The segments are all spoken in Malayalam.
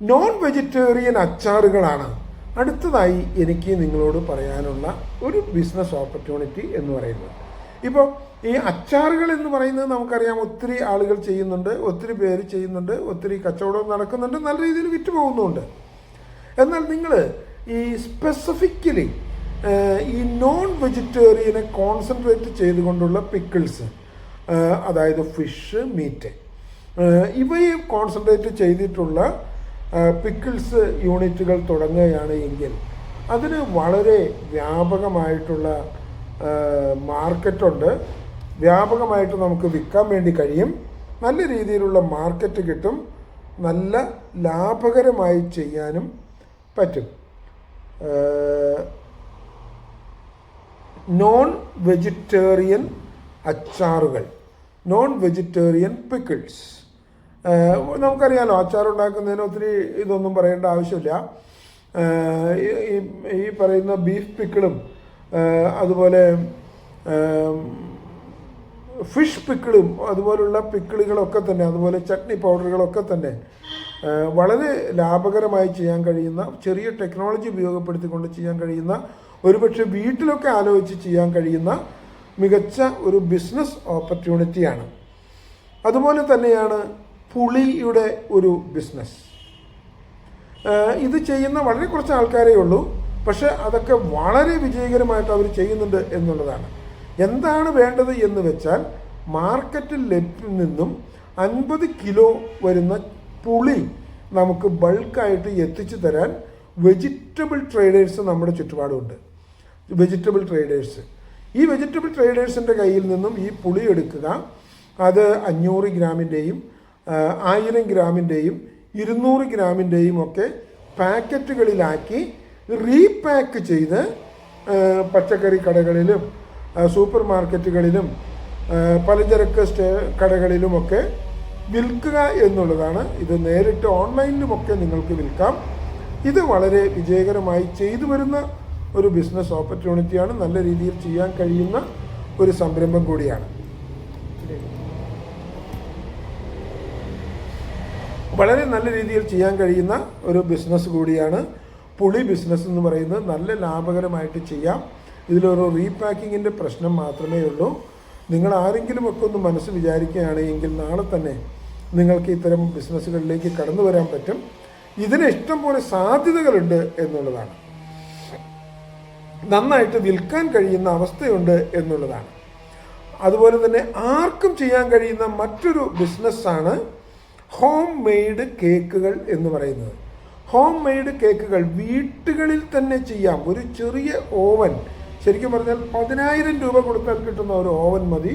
Non vegetarian അച്ചാറുകളാണ്. അടുത്തതായി എനിക്ക് നിങ്ങളോട് പറയാനുള്ള ഒരു ബിസിനസ് ഓപ്പർച്യൂണിറ്റി എന്ന് പറയുന്നത്. ഇപ്പോൾ ഈ അച്ചാറുകൾ എന്ന് പറയുന്നത് നമുക്കറിയാം ഒത്തിരി ആളുകൾ ചെയ്യുന്നുണ്ട് ഒത്തിരി പേര് ചെയ്യുന്നുണ്ട് ഒത്തിരി കച്ചവടം നടക്കുന്നുണ്ട് നല്ല രീതിയിൽ വിറ്റ് പോകുന്നുണ്ട് എന്നാൽ നിങ്ങൾ ഈ സ്പെസിഫിക്കലി ഈ നോൺ വെജിറ്റേറിയനെ കോൺസെൻട്രേറ്റ് ചെയ്തുകൊണ്ടുള്ള പിക്കിൾസ് അതായത് ഫിഷ് മീറ്റ് ഇവയെ കോൺസെൻട്രേറ്റ് ചെയ്തിട്ടുള്ള പിക്കിൾസ് യൂണിറ്റുകൾ തുടങ്ങുകയാണ് എങ്കിൽ അതിന് വളരെ വ്യാപകമായിട്ടുള്ള മാർക്കറ്റുണ്ട്. വ്യാപകമായിട്ട് നമുക്ക് വിൽക്കാൻ വേണ്ടി കഴിയും. നല്ല രീതിയിലുള്ള മാർക്കറ്റ് കിട്ടും. നല്ല ലാഭകരമായി ചെയ്യാനും പറ്റും. Non vegetarian അച്ചാറുകൾ. Non vegetarian pickles. നമുക്കറിയാലോ അച്ചാർ ഉണ്ടാക്കുന്നതിന് ഒത്തിരി ഇതൊന്നും പറയേണ്ട ആവശ്യമില്ല. ഈ- ഈ- പറയുന്ന ബീഫ് പിക്കിളും അതുപോലെ ഫിഷ് പിക്കിളും അതുപോലുള്ള പിക്കിളുകളൊക്കെ തന്നെ അതുപോലെ ചട്നി പൗഡറുകളൊക്കെ തന്നെ വളരെ ലാഭകരമായി ചെയ്യാൻ കഴിയുന്ന ചെറിയ ടെക്നോളജി ഉപയോഗപ്പെടുത്തിക്കൊണ്ട് ചെയ്യാൻ കഴിയുന്ന ഒരുപക്ഷെ വീട്ടിലൊക്കെ ആലോചിച്ച് ചെയ്യാൻ കഴിയുന്ന മികച്ച ഒരു ബിസിനസ് ഓപ്പർച്യൂണിറ്റിയാണ്. അതുപോലെ തന്നെയാണ് പുളിയുടെ ഒരു ബിസിനസ് ഇത് ചെയ്യുന്ന വളരെ കുറച്ച് ആൾക്കാരേ ഉള്ളൂ. പക്ഷെ അതൊക്കെ വളരെ വിജയകരമായിട്ട് അവർ ചെയ്യുന്നുണ്ട് എന്നുള്ളതാണ്. എന്താണ് വേണ്ടത് എന്ന് വെച്ചാൽ മാർക്കറ്റിൽ നിന്നും അൻപത് കിലോ വരുന്ന പുളി നമുക്ക് ബൾക്കായിട്ട് എത്തിച്ചു തരാൻ വെജിറ്റബിൾ ട്രേഡേഴ്സ് നമ്മുടെ ചുറ്റുപാടുമുണ്ട്. വെജിറ്റബിൾ ട്രേഡേഴ്സ് ഈ വെജിറ്റബിൾ ട്രേഡേഴ്സിന്റെ കയ്യിൽ നിന്നും ഈ പുളി എടുക്കുക. അത് അഞ്ഞൂറ് ഗ്രാമിന്റെയും ആയിരം ഗ്രാമിന്റെയും ഇരുന്നൂറ് ഗ്രാമിന്റെയും ഒക്കെ പാക്കറ്റുകളിലാക്കി റീപാക്ക് ചെയ്ത് പച്ചക്കറി കടകളിലും സൂപ്പർ മാർക്കറ്റുകളിലും പലചരക്ക് സ്റ്റേ കടകളിലുമൊക്കെ വിൽക്കുക എന്നുള്ളതാണ്. ഇത് നേരിട്ട് ഓൺലൈനിലുമൊക്കെ നിങ്ങൾക്ക് വിൽക്കാം. ഇത് വളരെ വിജയകരമായി ചെയ്തു വരുന്ന ഒരു ബിസിനസ് ഓപ്പർച്യൂണിറ്റിയാണ്. നല്ല രീതിയിൽ ചെയ്യാൻ കഴിയുന്ന ഒരു സംരംഭം കൂടിയാണ്. വളരെ നല്ല രീതിയിൽ ചെയ്യാൻ കഴിയുന്ന ഒരു ബിസിനസ് കൂടിയാണ് പുളി ബിസിനസ് എന്ന് പറയുന്നത്. നല്ല ലാഭകരമായിട്ട് ചെയ്യാം. ഇതിലൊരു റീപാക്കിങ്ങിന്റെ പ്രശ്നം മാത്രമേ ഉള്ളൂ. നിങ്ങൾ ആരെങ്കിലും ഒക്കെ ഒന്ന് മനസ്സ് വിചാരിക്കുകയാണെങ്കിൽ നാളെ തന്നെ നിങ്ങൾക്ക് ഇത്തരം ബിസിനസ്സുകളിലേക്ക് കടന്നു വരാൻ പറ്റും. ഇതിന് ഇഷ്ടം പോലെ സാധ്യതകളുണ്ട് എന്നുള്ളതാണ്. നന്നായിട്ട് വിൽക്കാൻ കഴിയുന്ന അവസ്ഥയുണ്ട് എന്നുള്ളതാണ്. അതുപോലെ തന്നെ ആർക്കും ചെയ്യാൻ കഴിയുന്ന മറ്റൊരു ബിസിനസ്സാണ് ഹോം മെയ്ഡ് കേക്കുകൾ എന്ന് പറയുന്നത്. ഹോം മെയ്ഡ് കേക്കുകൾ വീട്ടുകളിൽ തന്നെ ചെയ്യാം. ഒരു ചെറിയ ഓവൻ ശരിക്കും പറഞ്ഞാൽ പതിനായിരം രൂപ കൊടുത്താൽ കിട്ടുന്ന ഒരു ഓവൻ മതി.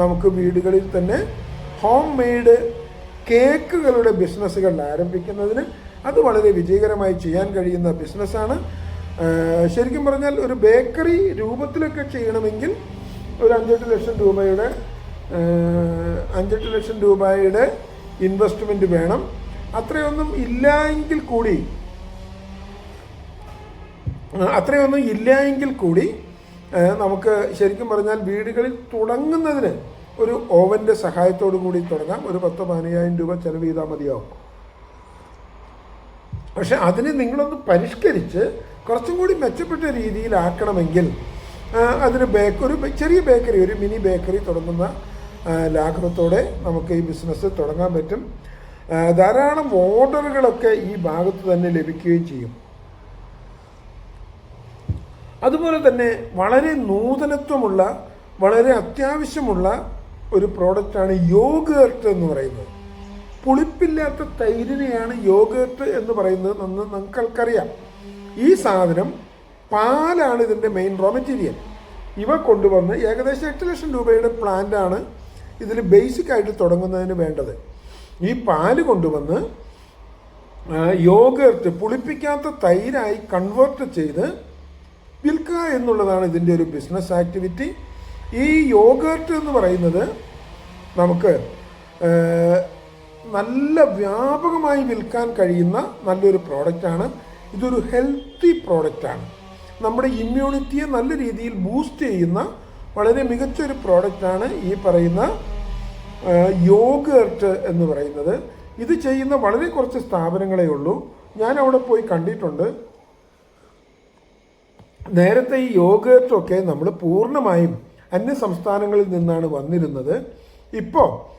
നമുക്ക് വീടുകളിൽ തന്നെ ഹോം മെയ്ഡ് കേക്കുകളുടെ ബിസിനസ്സുകൾ ആരംഭിക്കുന്നതിന് അത് വളരെ വിജയകരമായി ചെയ്യാൻ കഴിയുന്ന ബിസിനസ്സാണ് ശരിക്കും പറഞ്ഞാൽ ഒരു ബേക്കറി രൂപത്തിലൊക്കെ ചെയ്യണമെങ്കിൽ ഒരു അഞ്ചെട്ട് ലക്ഷം രൂപയുടെ അഞ്ചെട്ട് ലക്ഷം രൂപയുടെ ഇൻവെസ്റ്റ്മെന്റ് വേണം. അത്രയൊന്നും ഇല്ല എങ്കിൽ കൂടി അത്രയൊന്നും ഇല്ല എങ്കിൽ കൂടി നമുക്ക് ശരിക്കും പറഞ്ഞാൽ വീടുകളിൽ തുടങ്ങുന്നതിന് ഒരു ഓവന്റെ സഹായത്തോടു കൂടി തുടങ്ങാം. ഒരു പത്ത് പതിനയ്യായിരം രൂപ ചെലവ് ചെയ്താൽ മതിയാവും. പക്ഷെ അതിനെ നിങ്ങളൊന്ന് പരിഷ്കരിച്ച് കുറച്ചും കൂടി മെച്ചപ്പെട്ട രീതിയിലാക്കണമെങ്കിൽ അതിന് ബേക്ക് ഒരു ചെറിയ ബേക്കറി ഒരു മിനി ബേക്കറി തുടങ്ങുന്ന ലാഘവത്തോടെ നമുക്ക് ഈ ബിസിനസ് തുടങ്ങാൻ പറ്റും. ധാരാളം ഓർഡറുകളൊക്കെ ഈ ഭാഗത്ത് തന്നെ ലഭിക്കുകയും ചെയ്യും. അതുപോലെ തന്നെ വളരെ നൂതനത്വമുള്ള വളരെ അത്യാവശ്യമുള്ള ഒരു പ്രോഡക്റ്റാണ് യോഗേർട്ട് എന്ന് പറയുന്നത്. പുളിപ്പില്ലാത്ത തൈരിനെയാണ് യോഗേർട്ട് എന്ന് പറയുന്നത് എന്ന് നിങ്ങൾക്കറിയാം. ഈ സാധനം പാലാണ് ഇതിന്റെ മെയിൻ റോ മെറ്റീരിയൽ ഇവ കൊണ്ടുവന്ന് ഏകദേശം എട്ട് ലക്ഷം രൂപയുടെ പ്ലാന്റാണ് ഇതിൽ ബേസിക് ആയിട്ട് തുടങ്ങുന്നതിന് വേണ്ടത്. ഈ പാൽ കൊണ്ടുവന്ന് യോഗർട്ട് പുളിപ്പിക്കാത്ത തൈരായി കൺവേർട്ട് ചെയ്ത് വിൽക്കുക എന്നുള്ളതാണ് ഇതിന്റെ ഒരു ബിസിനസ് ആക്ടിവിറ്റി ഈ യോഗർട്ട് എന്ന് പറയുന്നത് നമുക്ക് നല്ല വ്യാപകമായി വിൽക്കാൻ കഴിയുന്ന നല്ലൊരു പ്രോഡക്റ്റാണ് ഇതൊരു ഹെൽത്തി പ്രോഡക്റ്റാണ് നമ്മുടെ ഇമ്മ്യൂണിറ്റിയെ നല്ല രീതിയിൽ ബൂസ്റ്റ് ചെയ്യുന്ന വളരെ മികച്ചൊരു പ്രോഡക്റ്റാണ് ഈ പറയുന്ന യോഗേർട്ട് എന്ന് പറയുന്നത്. ഇത് ചെയ്യുന്ന വളരെ കുറച്ച് സ്ഥാപനങ്ങളേ ഉള്ളൂ. ഞാൻ അവിടെ പോയി കണ്ടിട്ടുണ്ട്. നേരത്തെ ഈ യോഗേറ്റൊക്കെ നമ്മൾ പൂർണമായും അന്യ സംസ്ഥാനങ്ങളിൽ നിന്നാണ് വന്നിരുന്നത്. ഇപ്പോൾ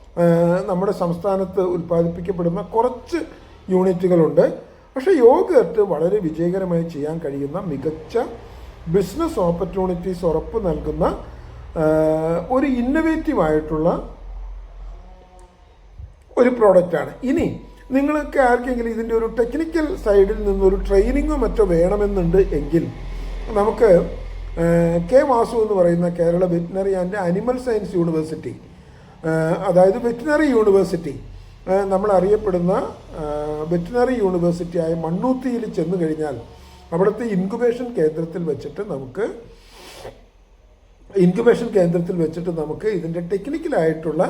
നമ്മുടെ സംസ്ഥാനത്ത് ഉൽപ്പാദിപ്പിക്കപ്പെടുന്ന കുറച്ച് യൂണിറ്റുകളുണ്ട്. പക്ഷേ യോഗർട്ട് വളരെ വിജയകരമായി ചെയ്യാൻ കഴിയുന്ന മികച്ച ബിസിനസ് ഓപ്പർച്യൂണിറ്റീസ് ഉറപ്പ് നൽകുന്ന ഒരു ഇന്നവേറ്റീവ് ആയിട്ടുള്ള ഒരു പ്രോഡക്റ്റാണ് ഇനി നിങ്ങൾക്ക് ആർക്കെങ്കിലും ഇതിന്റെ ഒരു ടെക്നിക്കൽ സൈഡിൽ നിന്നൊരു ട്രെയിനിങ്ങോ മറ്റോ വേണമെന്നുണ്ട് എങ്കിൽ നമുക്ക് കെ വാസു എന്ന് പറയുന്ന Kerala veterinary and animal science university അതായത് വെറ്റിനറി യൂണിവേഴ്സിറ്റി നമ്മൾ അറിയപ്പെടുന്ന വെറ്റിനറി യൂണിവേഴ്സിറ്റിയായ മണ്ണൂത്തിയിൽ ചെന്ന് കഴിഞ്ഞാൽ അവിടുത്തെ ഇൻക്യുബേഷൻ കേന്ദ്രത്തിൽ വെച്ചിട്ട് നമുക്ക് ഇൻക്യുബേഷൻ കേന്ദ്രത്തിൽ വെച്ചിട്ട് നമുക്ക് ഇതിന്റെ ടെക്നിക്കലായിട്ടുള്ള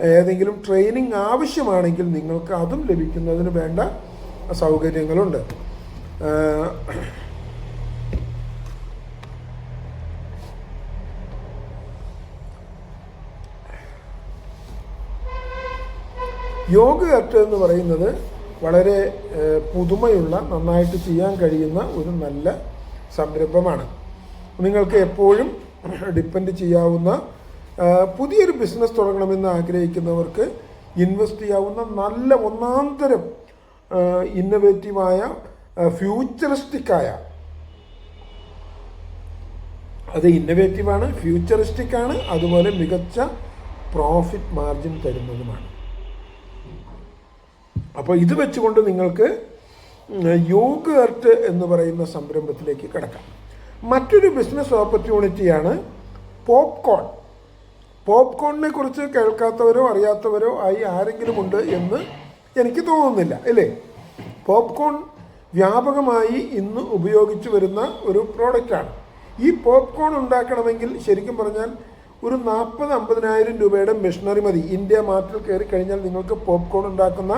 ഏതെങ്കിലും ട്രെയിനിങ് ആവശ്യമാണെങ്കിൽ നിങ്ങൾക്ക് അതും ലഭിക്കുന്നതിന് വേണ്ട സൗകര്യങ്ങളുണ്ട്. യോഗ അറ്റ് എന്ന് പറയുന്നത് വളരെ പുതുമയുള്ള നന്നായിട്ട് ചെയ്യാൻ കഴിയുന്ന ഒരു നല്ല സംരംഭമാണ്. നിങ്ങൾക്ക് എപ്പോഴും ഡിപ്പെൻഡ് ചെയ്യാവുന്ന പുതിയൊരു ബിസിനസ് തുടങ്ങണമെന്ന് ആഗ്രഹിക്കുന്നവർക്ക് ഇൻവെസ്റ്റ് ചെയ്യാവുന്ന നല്ല ഒന്നാന്തരം ഇന്നവേറ്റീവായ ഫ്യൂച്ചറിസ്റ്റിക്കായ അത് ഇന്നവേറ്റീവാണ് ഫ്യൂച്ചറിസ്റ്റിക് ആണ് അതുപോലെ മികച്ച പ്രോഫിറ്റ് മാർജിൻ തരുന്നതുമാണ്. അപ്പോൾ ഇത് വെച്ചുകൊണ്ട് നിങ്ങൾക്ക് യോഗർട്ട് എന്ന് പറയുന്ന സംരംഭത്തിലേക്ക് കിടക്കാം. മറ്റൊരു ബിസിനസ് ഓപ്പർച്യൂണിറ്റിയാണ് പോപ്കോൺ പോപ്കോണിനെ കുറിച്ച് കേൾക്കാത്തവരോ അറിയാത്തവരോ ആയി ആരെങ്കിലും ഉണ്ട് എന്ന് എനിക്ക് തോന്നുന്നില്ല അല്ലേ? പോപ്കോൺ വ്യാപകമായി ഇന്ന് ഉപയോഗിച്ചു വരുന്ന ഒരു പ്രോഡക്റ്റാണ് ഈ പോപ്കോൺ ഉണ്ടാക്കണമെങ്കിൽ ശരിക്കും പറഞ്ഞാൽ ഒരു നാൽപ്പത് അമ്പതിനായിരം രൂപയുടെ മെഷീനറി മതി. ഇന്ത്യ മാർട്ടിൽ കയറി കഴിഞ്ഞാൽ നിങ്ങൾക്ക് പോപ്കോൺ ഉണ്ടാക്കുന്ന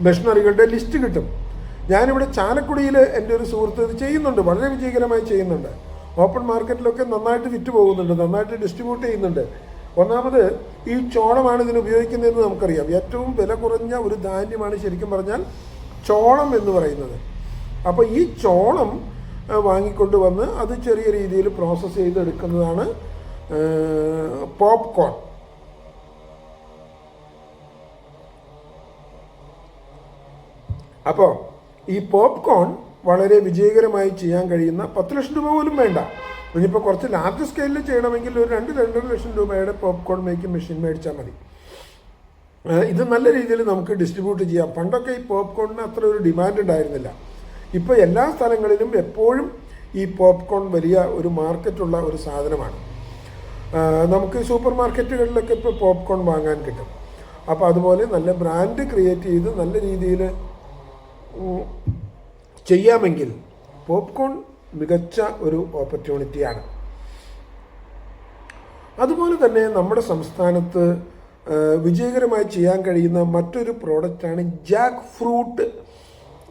മെഷീനറികളുടെ ലിസ്റ്റ് കിട്ടും. ഞാനിവിടെ ചാലക്കുടിയിൽ എന്റെ ഒരു സുഹൃത്ത് ഇത് ചെയ്യുന്നുണ്ട് വളരെ വിജയകരമായി ചെയ്യുന്നുണ്ട്. ഓപ്പൺ മാർക്കറ്റിലൊക്കെ നന്നായിട്ട് വിറ്റ് പോകുന്നുണ്ട് നന്നായിട്ട് ഡിസ്ട്രിബ്യൂട്ട് ചെയ്യുന്നുണ്ട്. ഒന്നാമത് ഈ ചോളമാണ് ഇതിന് ഉപയോഗിക്കുന്നതെന്ന് നമുക്കറിയാം. ഏറ്റവും വില കുറഞ്ഞ ഒരു ധാന്യമാണ് ശരിക്കും പറഞ്ഞാൽ ചോളം എന്ന് പറയുന്നത്. അപ്പോൾ ഈ ചോളം വാങ്ങിക്കൊണ്ട് വന്ന് അത് ചെറിയ രീതിയിൽ പ്രോസസ്സ് ചെയ്തെടുക്കുന്നതാണ് പോപ്കോൺ അപ്പോൾ ഈ പോപ്കോൺ വളരെ വിജയകരമായി ചെയ്യാൻ കഴിയുന്ന പത്ത് ലക്ഷം രൂപ പോലും വേണ്ട. ഇനിയിപ്പോൾ കുറച്ച് ലാർജ് സ്കെയിലിൽ ചെയ്യണമെങ്കിൽ ഒരു രണ്ട് രണ്ടര ലക്ഷം രൂപയുടെ പോപ്കോൺ മേക്കിംഗ് മെഷീൻ മേടിച്ചാൽ മതി. ഇത് നല്ല രീതിയിൽ നമുക്ക് ഡിസ്ട്രിബ്യൂട്ട് ചെയ്യാം. പണ്ടൊക്കെ ഈ പോപ്കോണിന് അത്ര ഒരു ഡിമാൻഡ് ഉണ്ടായിരുന്നില്ല. ഇപ്പോൾ എല്ലാ സ്ഥലങ്ങളിലും എപ്പോഴും ഈ പോപ്കോൺ വലിയ ഒരു മാർക്കറ്റുള്ള ഒരു സാധനമാണ്. നമുക്ക് സൂപ്പർ മാർക്കറ്റുകളിലൊക്കെ ഇപ്പോൾ പോപ്കോൺ വാങ്ങാൻ കിട്ടും. അപ്പോൾ അതുപോലെ നല്ല ബ്രാൻഡ് ക്രിയേറ്റ് ചെയ്ത് നല്ല രീതിയിൽ ചെയ്യാമെങ്കിൽ പോപ്കോൺ മികച്ച ഒരു ഓപ്പർച്യൂണിറ്റിയാണ്. അതുപോലെ തന്നെ നമ്മുടെ സംസ്ഥാനത്ത് വിജയകരമായി ചെയ്യാൻ കഴിയുന്ന മറ്റൊരു പ്രോഡക്റ്റാണ് ജാക്ക് ഫ്രൂട്ട്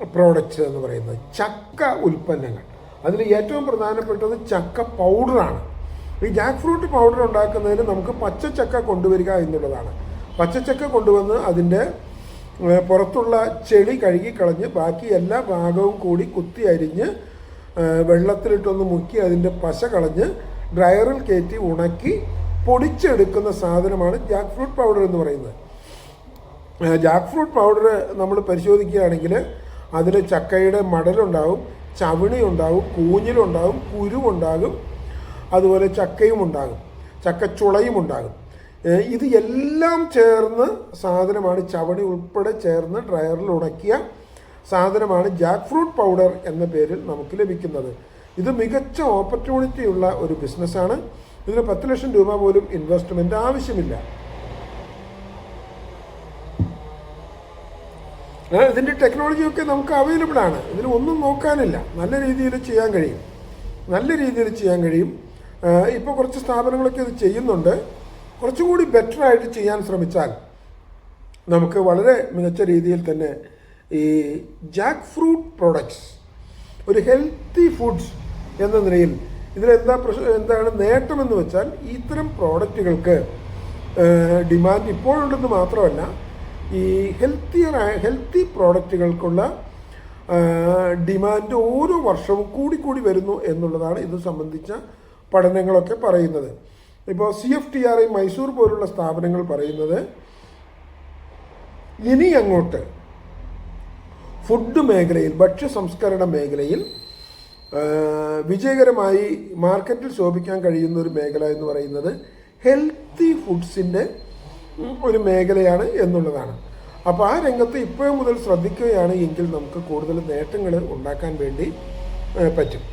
പ്രോഡക്റ്റ് എന്ന് പറയുന്നത്. ചക്ക ഉൽപ്പന്നങ്ങൾ. അതിൽ ഏറ്റവും പ്രധാനപ്പെട്ടത് ചക്ക പൗഡറാണ്. ഈ ജാക്ക് ഫ്രൂട്ട് പൗഡർ ഉണ്ടാക്കുന്നതിന് നമുക്ക് പച്ചച്ചക്ക കൊണ്ടുവരിക എന്നുള്ളതാണ്. പച്ചച്ചക്ക കൊണ്ടുവന്ന് അതിന്റെ പുറത്തുള്ള ചെളി കഴുകിക്കളഞ്ഞ് ബാക്കി എല്ലാ ഭാഗവും കൂടി കുത്തി അരിഞ്ഞ് വെള്ളത്തിലിട്ടൊന്ന് മുക്കി അതിന്റെ പശ കളഞ്ഞ് ഡ്രയറിൽ കയറ്റി ഉണക്കി പൊടിച്ചെടുക്കുന്ന സാധനമാണ് ജാക്ക് ഫ്രൂട്ട് പൗഡർ എന്ന് പറയുന്നത്. ജാക്ക് ഫ്രൂട്ട് പൗഡർ നമ്മൾ പരിശോധിക്കുകയാണെങ്കിൽ അതിൽ ചക്കയുടെ മടലുണ്ടാവും ചവിണി ഉണ്ടാവും കൂഞ്ഞിലുണ്ടാവും കുരുവുണ്ടാകും അതുപോലെ ചക്കയും ഉണ്ടാകും ചക്കച്ചുളയും ഉണ്ടാകും ഇത് എല്ലാം ചേർന്ന് സാധനമാണ് ചവണി ഉൾപ്പെടെ ചേർന്ന് ഡ്രയറിൽ ഉണക്കിയ സാധനമാണ് ജാക്ക് ഫ്രൂട്ട് പൗഡർ എന്ന പേരിൽ നമുക്ക് ലഭിക്കുന്നത്. ഇത് മികച്ച ഓപ്പർച്യൂണിറ്റി ഉള്ള ഒരു ബിസിനസ്സാണ് ഇതിന് പത്ത് ലക്ഷം രൂപ പോലും ഇൻവെസ്റ്റ്മെന്റ് ആവശ്യമില്ല. ഇതിന്റെ ടെക്നോളജിയൊക്കെ നമുക്ക് അവൈലബിൾ ആണ്. ഇതിൽ ഒന്നും നോക്കാനില്ല. നല്ല രീതിയിൽ ചെയ്യാൻ കഴിയും. നല്ല രീതിയിൽ ചെയ്യാൻ കഴിയും. ഇപ്പോൾ കുറച്ച് സ്ഥാപനങ്ങളൊക്കെ ഇത് ചെയ്യുന്നുണ്ട്. കുറച്ചുകൂടി ബെറ്റർ ആയിട്ട് ചെയ്യാൻ ശ്രമിച്ചാൽ നമുക്ക് വളരെ മികച്ച രീതിയിൽ തന്നെ ഈ ജാക്ക് ഫ്രൂട്ട് പ്രോഡക്ട്സ് ഒരു ഹെൽത്തി ഫുഡ്സ് എന്ന നിലയിൽ ഇതിലെന്താ പ്രശ്നം എന്താണ് നേട്ടമെന്ന് വെച്ചാൽ ഇത്തരം പ്രോഡക്റ്റുകൾക്ക് ഡിമാൻഡ് ഇപ്പോഴുണ്ടെന്ന് മാത്രമല്ല ഈ ഹെൽത്തിയർ ഹെൽത്തി പ്രോഡക്റ്റുകൾക്കുള്ള ഡിമാൻഡ് ഓരോ വർഷവും കൂടിക്കൂടി വരുന്നു എന്നുള്ളതാണ് ഇത് സംബന്ധിച്ച പഠനങ്ങളൊക്കെ പറയുന്നത്. ഇപ്പോൾ C F T R I Mysore പോലുള്ള സ്ഥാപനങ്ങൾ പറയുന്നത് ഇനി അങ്ങോട്ട് ഫുഡ് മേഖലയിൽ ഭക്ഷ്യ സംസ്കരണ മേഖലയിൽ വിജയകരമായി മാർക്കറ്റിൽ ശോഭിക്കാൻ കഴിയുന്ന ഒരു മേഖല എന്ന് പറയുന്നത് ഹെൽത്തി ഫുഡ്സിന്റെ ഒരു മേഖലയാണ് എന്നുള്ളതാണ്. അപ്പോൾ ആ രംഗത്ത് ഇപ്പോഴും മുതൽ ശ്രദ്ധിക്കുകയാണ് എങ്കിൽ നമുക്ക് കൂടുതൽ നേട്ടങ്ങൾ ഉണ്ടാക്കാൻ വേണ്ടി പറ്റും.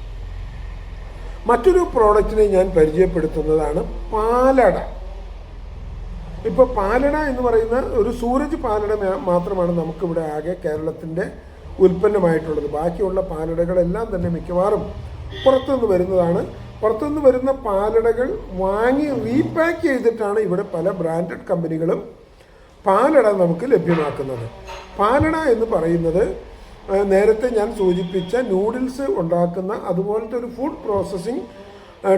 മറ്റൊരു പ്രോഡക്റ്റിനെ ഞാൻ പരിചയപ്പെടുത്തുന്നതാണ് പാലട. ഇപ്പോൾ പാലട എന്ന് പറയുന്ന ഒരു സൂരജ് പാലട മാത്രമാണ് നമുക്കിവിടെ ആകെ കേരളത്തിന്റെ ഉൽപ്പന്നമായിട്ടുള്ളത്. ബാക്കിയുള്ള പാലടകളെല്ലാം തന്നെ മിക്കവാറും പുറത്തുനിന്ന് വരുന്നതാണ്. പുറത്തുനിന്ന് വരുന്ന പാലടകൾ വാങ്ങി റീപാക്ക് ചെയ്തിട്ടാണ് ഇവിടെ പല ബ്രാൻഡഡ് കമ്പനികളും പാലട നമുക്ക് ലഭ്യമാക്കുന്നത്. പാലട എന്ന് പറയുന്നത് നേരത്തെ ഞാൻ സൂചിപ്പിച്ച നൂഡിൽസ് ഉണ്ടാക്കുന്ന അതുപോലത്തെ ഒരു ഫുഡ് പ്രോസസ്സിംഗ്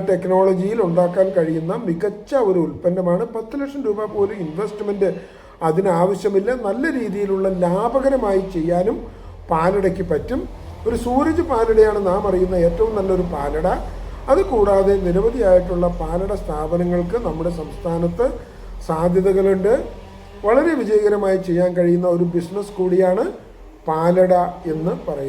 ടെക്നോളജിയിൽ ഉണ്ടാക്കാൻ കഴിയുന്ന മികച്ച ഒരു ഉൽപ്പന്നമാണ്. പത്ത് ലക്ഷം രൂപ പോലും ഇൻവെസ്റ്റ്മെന്റ് അതിനാവശ്യമില്ല. നല്ല രീതിയിലുള്ള ലാഭകരമായി ചെയ്യാനും പാലടയ്ക്ക് പറ്റും. ഒരു സൂരജ് പാലടയാണ് നാം അറിയുന്ന ഏറ്റവും നല്ലൊരു പാലട. അതുകൂടാതെ നിരവധിയായിട്ടുള്ള പാലട സ്ഥാപനങ്ങൾക്ക് നമ്മുടെ സംസ്ഥാനത്ത് സാധ്യതകളുണ്ട്. വളരെ വിജയകരമായി ചെയ്യാൻ കഴിയുന്ന ഒരു ബിസിനസ് കൂടിയാണ് പാലട എന്ന് പറയുന്നത്